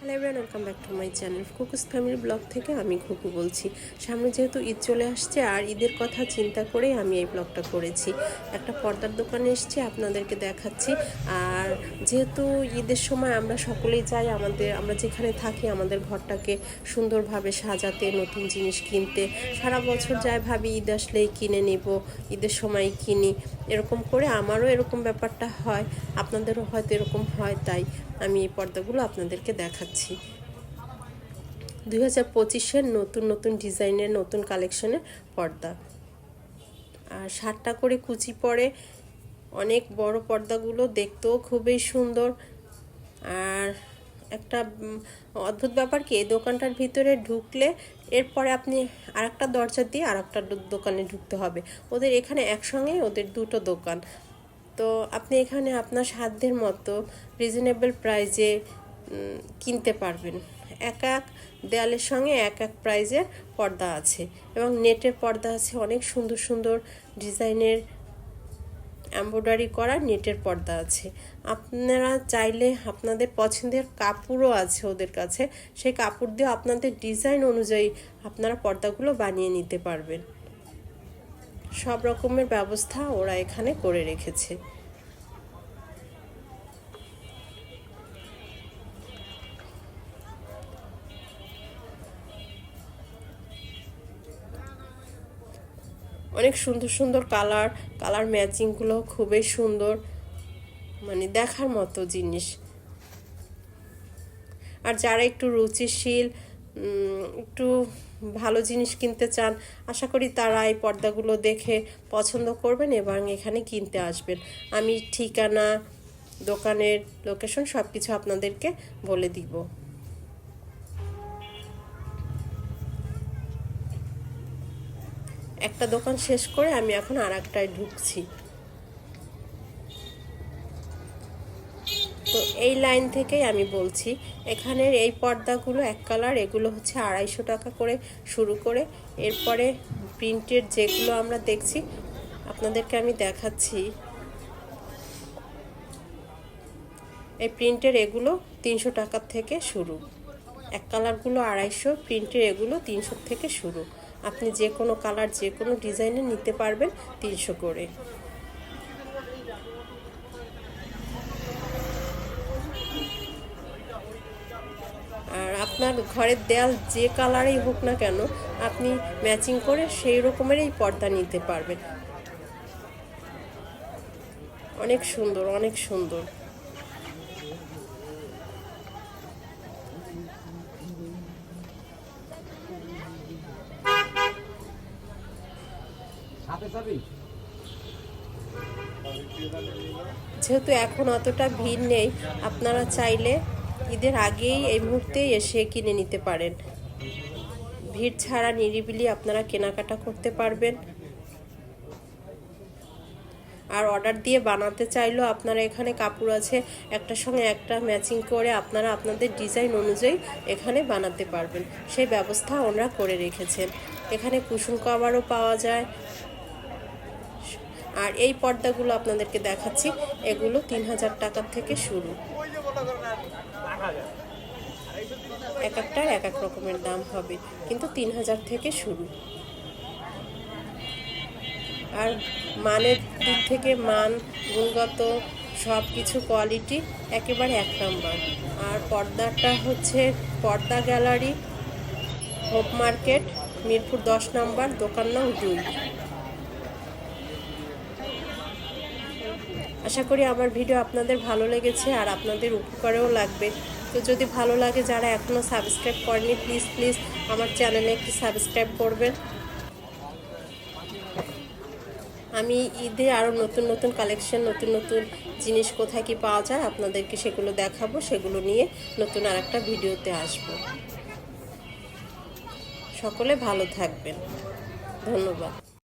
Hello everyone welcome back to my channel Kuku's family vlog থেকে আমি খুকু বলছি। সামনে যেহেতু ঈদ চলে আসছে আর ঈদের কথা চিন্তা করেই আমি এই ব্লগটা করেছি। একটা পর্দার দোকানে এসছি, আপনাদেরকে দেখাচ্ছি। আর যেহেতু ঈদের সময় আমরা সকলেই চাই আমাদের আমরা যেখানে থাকি, আমাদের ঘরটাকে সুন্দরভাবে সাজাতে, নতুন জিনিস কিনতে। সারা বছর যায় ভাবি, ঈদ আসলেই কিনে নিব, ঈদের সময় কিনি। এরকম করে আমারও এরকম ব্যাপারটা হয়, আপনাদেরও হয়তো এরকম হয়, তাই আমি এই পর্দাগুলো আপনাদেরকে দেখাচ্ছি। দুই হাজার পঁচিশের নতুন নতুন ডিজাইনের নতুন কালেকশনের পর্দা। আর ষাটটা করে কুচি পরে অনেক বড় পর্দাগুলো দেখতেও খুবই সুন্দর। আর একটা অদ্ভুত ব্যাপার কি, এই দোকানটার ভিতরে ঢুকলে এরপরে আপনি আর একটা দরজা দিয়ে আরেকটা দো- দোকানে ঢুকতে হবে। ওদের এখানে একসঙ্গে ওদের দুটো দোকান। তো আপনি এখানে আপনার সাধ্যের মতো রিজনেবল প্রাইজে কিনতে পারবেন। এক এক দেয়ালের সঙ্গে এক এক প্রাইজের পর্দা আছে এবং নেটের পর্দা আছে। অনেক সুন্দর সুন্দর ডিজাইনের এমব্রয়ডারি করা নেটের পর্দা আছে। আপনারা চাইলে আপনাদের পছন্দের কাপড়ও আছে ওদের কাছে। সেই কাপড় দিয়ে আপনাদের ডিজাইন অনুযায়ী আপনারা পর্দাগুলো বানিয়ে নিতে পারবেন। সব রকমের ব্যবস্থা ওরা এখানে করে রেখেছে। অনেক সুন্দর সুন্দর কালার কালার ম্যাচিংগুলো খুবই সুন্দর মানে দেখার মতো জিনিস। আর যারা একটু রুচিশীল একটু ভালো জিনিস কিনতে চান, আশা করি তারা এই পর্দাগুলো দেখে পছন্দ করবেন এবং এখানে কিনতে আসবেন। আমি ঠিকানা, দোকানের লোকেশন সব কিছু আপনাদেরকে বলে দিব। একটা দোকান শেষ করে আমি এখন আর একটায় ঢুকছি। তো এই লাইন থেকেই আমি বলছি, এখানের এই পর্দাগুলো এক কালার, এগুলো হচ্ছে আড়াইশো টাকা করে শুরু করে। এরপরে প্রিন্টের যেগুলো আমরা দেখছি, আপনাদেরকে আমি দেখাচ্ছি। এই প্রিন্টের এগুলো তিনশো টাকার থেকে শুরু। এক কালারগুলো আড়াইশো, প্রিন্টের এগুলো তিনশো থেকে শুরু। আপনি যে কোনো কালার, যে কোনো ডিজাইনে নিতে পারবেন তিনশো করে। আর আপনার ঘরের দেয়াল যে কালারেই হোক না কেন, আপনি ম্যাচিং করে সেই রকমেরই পর্দা নিতে পারবেন। অনেক সুন্দর অনেক সুন্দর। যেহেতু এখন অতটা ভিড় নেই, আপনারা চাইলে ঈদের আগেই এই মুহূর্তে এসে কিনে নিতে পারেন। ভিড় ছাড়া নিরিবিলি আপনারা কেনাকাটা করতে পারবেন। আর অর্ডার দিয়ে বানাতে চাইলেও আপনারা এখানে কাপড় আছে একটার সঙ্গে একটা ম্যাচিং করে আপনারা আপনাদের ডিজাইন অনুযায়ী এখানে বানাতে পারবেন। সেই ব্যবস্থা ওনারা করে রেখেছেন। এখানে কুসুম কভারও পাওয়া যায় আর এই পর্দাগুলো আপনাদেরকে দেখাচ্ছি। এগুলো তিন হাজার টাকার থেকে শুরু। এক একটার এক এক রকমের দাম হবে, কিন্তু তিন হাজার থেকে শুরু। আর মানের দিক থেকে মান, গুণগত সব কিছু কোয়ালিটি একেবারে এক নাম্বার। আর পর্দাটা হচ্ছে পর্দা গ্যালারি হোপ মার্কেট মিরপুর দশ নম্বর, দোকান নাম দুই। আশা করি আমার ভিডিও আপনাদের ভালো লেগেছে আর আপনাদের উপকারেও লাগবে। তো যদি ভালো লাগে যারা এখনও সাবস্ক্রাইব করেনি প্লিজ প্লিজ আমার চ্যানেলে একটু সাবস্ক্রাইব করবেন। আমি ঈদে আরও নতুন নতুন কালেকশন নতুন নতুন জিনিস কোথায় কি পাওয়া যায় আপনাদেরকে সেগুলো দেখাবো, সেগুলো নিয়ে নতুন আর একটা ভিডিওতে আসব। সকলে ভালো থাকবেন। ধন্যবাদ।